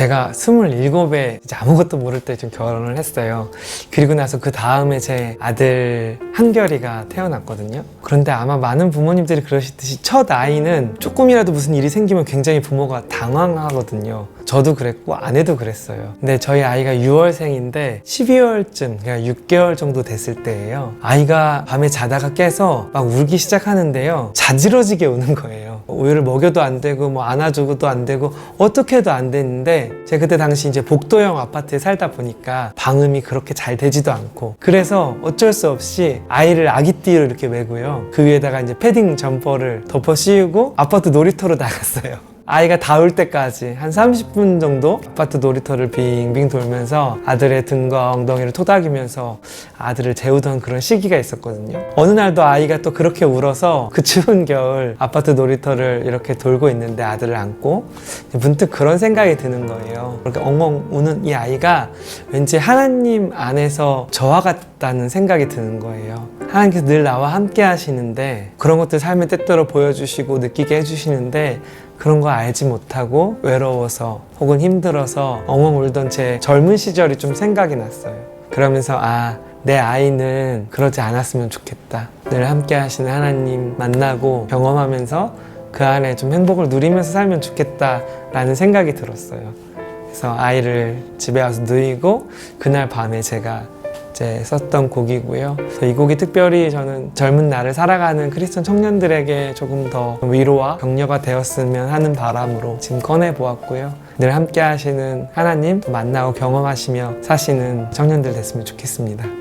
제가 27에 이제 아무것도 모를 때 좀 결혼을 했어요. 그리고 나서 그 다음에 제 아들 한결이가 태어났거든요. 그런데 아마 많은 부모님들이 그러시듯이 첫 아이는 조금이라도 무슨 일이 생기면 굉장히 부모가 당황하거든요. 저도 그랬고 아내도 그랬어요. 근데 저희 아이가 6월생인데 12월쯤 그러니까 6개월 정도 됐을 때예요. 아이가 밤에 자다가 깨서 막 울기 시작하는데요. 자지러지게 우는 거예요. 우유를 먹여도 안 되고 뭐 안아주고도 안 되고 어떻게 해도 안 됐는데 제가 그때 당시 이제 복도형 아파트에 살다 보니까 방음이 그렇게 잘 되지도 않고 그래서 어쩔 수 없이 아이를 아기띠로 이렇게 메고요. 그 위에다가 이제 패딩 점퍼를 덮어 씌우고 아파트 놀이터로 나갔어요. 아이가 닿을 때까지 한 30분 정도 아파트 놀이터를 빙빙 돌면서 아들의 등과 엉덩이를 토닥이면서 아들을 재우던 그런 시기가 있었거든요. 어느 날도 아이가 또 그렇게 울어서 그 추운 겨울 아파트 놀이터를 이렇게 돌고 있는데 아들을 안고 문득 그런 생각이 드는 거예요. 그렇게 엉엉 우는 이 아이가 왠지 하나님 안에서 저와 같다는 생각이 드는 거예요. 하나님께서 늘 나와 함께 하시는데 그런 것들 삶의 때때로 보여주시고 느끼게 해주시는데 그런 거 알지 못하고 외로워서 혹은 힘들어서 엉엉 울던 제 젊은 시절이 좀 생각이 났어요. 그러면서 아, 내 아이는 그러지 않았으면 좋겠다. 늘 함께 하시는 하나님 만나고 경험하면서 그 안에 좀 행복을 누리면서 살면 좋겠다라는 생각이 들었어요. 그래서 아이를 집에 와서 누이고 그날 밤에 제가 이제 썼던 곡이고요. 그래서 이 곡이 특별히 저는 젊은 나를 살아가는 크리스천 청년들에게 조금 더 위로와 격려가 되었으면 하는 바람으로 지금 꺼내 보았고요. 늘 함께 하시는 하나님 만나고 경험하시며 사시는 청년들 됐으면 좋겠습니다.